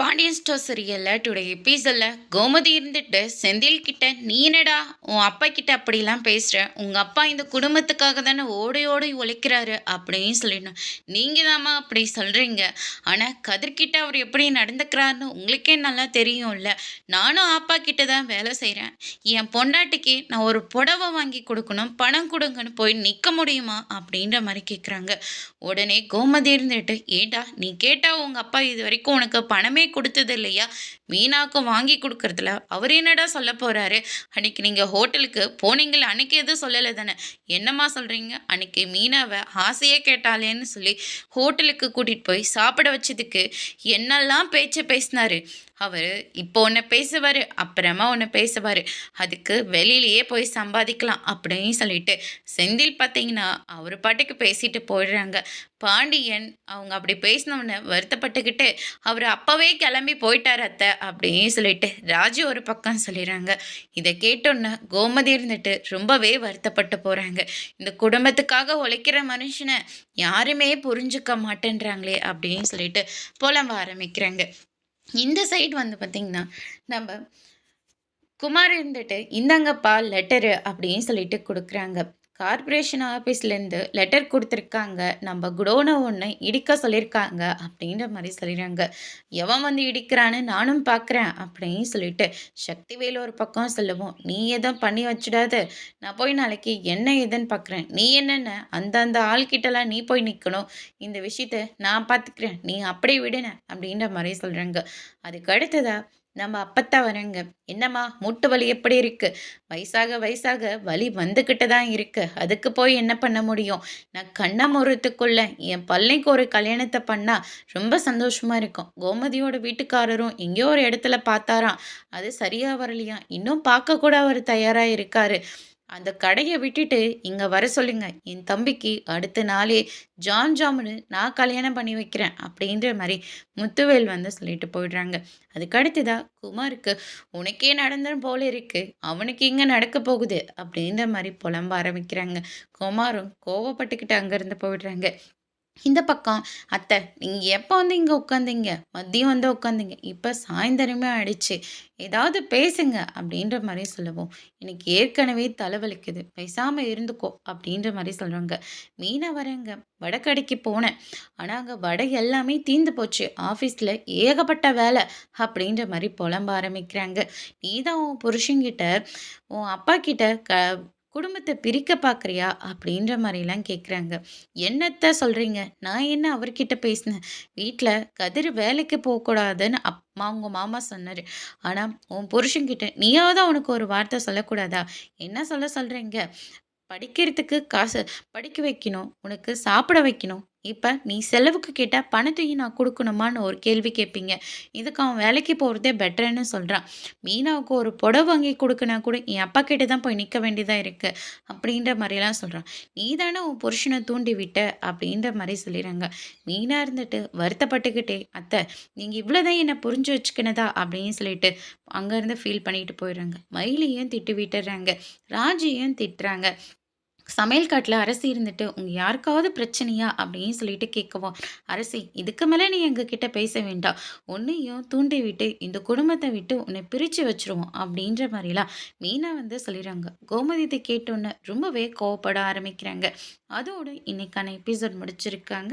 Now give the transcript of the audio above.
Pandian store சீரியலில் today எபிசோடில் கோமதி இருந்துட்டு செந்தில் கிட்ட நீ என்னடா உன் அப்பா கிட்ட அப்படிலாம் பேசுகிற உங்கள் அப்பா இந்த குடும்பத்துக்காக தானே ஓடி ஓடி உழைக்கிறாரு? அப்படின்னு சொல்லிடணும். நீங்கள் தாம்மா அப்படி சொல்கிறீங்க ஆனால் கதிர்கிட்ட அவர் எப்படி நடந்துக்கிறாருன்னு உங்களுக்கே நல்லா தெரியும்ல. நானும் அப்பா கிட்ட தான் வேலை செய்கிறேன் என் பொண்டாட்டிக்கு நான் ஒரு புடவை வாங்கி கொடுக்கணும் பணம் கொடுங்கன்னு போய் நிற்க முடியுமா? அப்படின்ற மாதிரி கேட்குறாங்க உடனே கோமதி இருந்துட்டு ஏண்டா நீ கேட்டா உங்கள் அப்பா இது வரைக்கும் உனக்கு பணமே கொடுத்தது இல்லையா? மீனாவுக்கு வாங்கி கொடுக்கறதுல அவர் என்னடா சொல்ல போகிறாரு அன்னைக்கு நீங்கள் ஹோட்டலுக்கு போனீங்களே அன்னைக்கு எதுவும் சொல்லலை தானே? என்னம்மா சொல்கிறீங்க அன்னைக்கு மீனாவை ஆசையே கேட்டாலேன்னு சொல்லி ஹோட்டலுக்கு கூட்டிகிட்டு போய் சாப்பிட வச்சதுக்கு என்னெல்லாம் பேச்சு பேசினாரு? அவர் இப்போ ஒன்று பேசுவார் அப்புறமா ஒன்று பேசுவார். அதுக்கு வெளியிலேயே போய் சம்பாதிக்கலாம் அப்படின்னு சொல்லிட்டு செந்தில் பார்த்தீங்கன்னா அவர் பாட்டுக்கு பேசிட்டு போயிடுறாங்க. பாண்டியன் அவங்க அப்படி பேசினவன வருத்தப்பட்டுக்கிட்டு அவர் அப்போவே கிளம்பி போயிட்டார் அத்தை அப்படின்னு சொல்லிட்டு ராஜு ஒரு பக்கம் சொல்லிடுறாங்க. இதை கேட்டோன்னே கோமதி இருந்துட்டு ரொம்பவே வருத்தப்பட்டு போகிறாங்க இந்த குடும்பத்துக்காக உழைக்கிற மனுஷனை யாருமே புரிஞ்சுக்க மாட்டேன்றாங்களே அப்படின்னு சொல்லிட்டு புலம்ப ஆரம்பிக்கிறாங்க. இந்த சைடு வந்து பார்த்திங்கன்னா நம்ம குமார் இருந்துட்டு இந்தாங்கப்பா லெட்டரு அப்படின்னு சொல்லிட்டு கொடுக்குறாங்க. கார்பரேஷன் ஆஃபீஸ்லேருந்து லெட்டர் கொடுத்துருக்காங்க. நம்ம குடோனை ஒன்று இடிக்க சொல்லியிருக்காங்க. அப்படின்ற மாதிரி சொல்லிடுறாங்க. எவன் வந்து இடிக்கிறான்னு நானும் பார்க்குறேன் அப்படின்னு சொல்லிட்டு சக்திவேல் ஒரு பக்கம் சொல்லுவோம். நீ எதுவும் பண்ணி வச்சிடாத? நான் போய் நாளைக்கு என்ன ஏதுன்னு பார்க்குறேன். நீ என்னென்ன? அந்தந்த ஆள்கிட்டலாம் நீ போய் நிற்கணும் இந்த விஷயத்த நான் பார்த்துக்கிறேன். நீ அப்படியே விடுன. அப்படின்ற மாதிரி சொல்கிறாங்க அதுக்கு அடுத்ததாக நம்ம அப்பத்தா வரேங்க என்னம்மா மூட்டு வலி எப்படி இருக்கு? வயசாக வயசாக வலி வந்துக்கிட்டு தான் இருக்கு. அதுக்கு போய் என்ன பண்ண முடியும்? நான் கண்ணை முறத்துக்குள்ள என் பள்ளைக்கு ஒரு கல்யாணத்தை பண்ணா ரொம்ப சந்தோஷமா இருக்கும். கோமதியோட வீட்டுக்காரரும் எங்கேயோ ஒரு இடத்துல பார்த்தாராம். அது சரியா வரலையா இன்னும் பார்க்க கூட அவர் தயாரா இருக்காரு. அந்த கடையை விட்டுட்டு இங்கே வர சொல்லுங்க. என் தம்பிக்கு அடுத்த நாளே ஜான் ஜாமுன்னு நான் கல்யாணம் பண்ணி வைக்கிறேன் அப்படின்ற மாதிரி முத்துவேல் வந்து சொல்லிட்டு போயிடுறாங்க. அதுக்கு குமாருக்கு உனக்கே நடந்த போல இருக்கு. அவனுக்கு இங்கே நடக்க போகுது. அப்படின்ற மாதிரி புலம்ப ஆரம்பிக்கிறாங்க. குமாரும் கோவப்பட்டுக்கிட்டு அங்கேருந்து போயிடுறாங்க. இந்த பக்கம் அத்தை நீங்கள் எப்போ வந்து இங்கே உட்காந்தீங்க மதியம் வந்து உட்காந்தீங்க இப்போ சாயந்தரமே ஆயிடுச்சு. ஏதாவது பேசுங்க அப்படின்ற மாதிரி சொல்லுவோம். எனக்கு ஏற்கனவே தலைவலிக்குது. பேசாமல் இருந்துக்கோ அப்படின்ற மாதிரி சொல்கிறாங்க மீனை வரேங்க. வடக்கடைக்கு போனேன். ஆனால் அங்கே வடை எல்லாமே தீந்து போச்சு. ஆஃபீஸில் ஏகப்பட்ட வேலை அப்படின்ற மாதிரி புலம்ப ஆரம்பிக்கிறாங்க. நீ தான் உன் புருஷங்கிட்ட உன் அப்பா கிட்ட க குடும்பத்தை பிரிக்க பார்க்குறியா அப்படின்ற மாதிரிலாம் கேட்குறாங்க என்னத்த சொல்கிறீங்க நான் என்ன அவர்கிட்ட பேசினேன்? வீட்டில் கதிர் வேலைக்கு போகக்கூடாதுன்னு அம்மா உங்கள் மாமா சொன்னார். ஆனால் உன் புருஷன்கிட்ட நீயாவது அவனுக்கு ஒரு வார்த்தை சொல்லக்கூடாதா? என்ன சொல்ல சொல்கிறீங்க படிக்கிறதுக்கு காசு படிக்க வைக்கணும். உனக்கு சாப்பிட வைக்கணும். இப்போ நீ செலவுக்கு கேட்டால் பணத்தையும் நான் கொடுக்கணுமான்னு ஒரு கேள்வி கேட்பீங்க. இதுக்கு அவன் வேலைக்கு போகிறதே பெட்டர்னு சொல்கிறான் மீனாவுக்கு ஒரு புடவை வாங்கி கொடுக்கனா கூட என் அப்பா கிட்டே தான் போய் நிற்க வேண்டியதாக இருக்குது அப்படின்ற மாதிரிலாம் சொல்கிறான் நீ தானே உன் புருஷனை தூண்டி விட்ட அப்படின்ற மாதிரி சொல்லிடுறாங்க மீனாக இருந்துட்டு வருத்தப்பட்டுக்கிட்டே அத்தை நீங்கள் இவ்வளோதான் என்னை புரிஞ்சு வச்சுக்கினதா? அப்படின்னு சொல்லிட்டு அங்கேருந்து ஃபீல் பண்ணிட்டு போயிடுறாங்க. மயிலையும் திட்டு விட்டுறாங்க. ராஜியும் திட்டுறாங்க. சமையல் காட்டில் அரசி இருந்துட்டு உங்கள் யாருக்காவது பிரச்சனையா? அப்படின்னு சொல்லிட்டு கேட்கவும் அரசி இதுக்கு மேலே நீ எங்ககிட்ட பேச வேண்டாம். உன்னையும் தூண்டி விட்டு இந்த குடும்பத்தை விட்டு உன்னை பிரித்து வச்சிருவோம். அப்படின்ற மாதிரிலாம் மீனா வந்து சொல்லிடுறாங்க. கோமதியத்தை கேட்டோன்னு ரொம்பவே கோவப்பட ஆரம்பிக்கிறாங்க. அதோடு இன்னைக்கான எபிசோட் முடிச்சிருக்காங்க.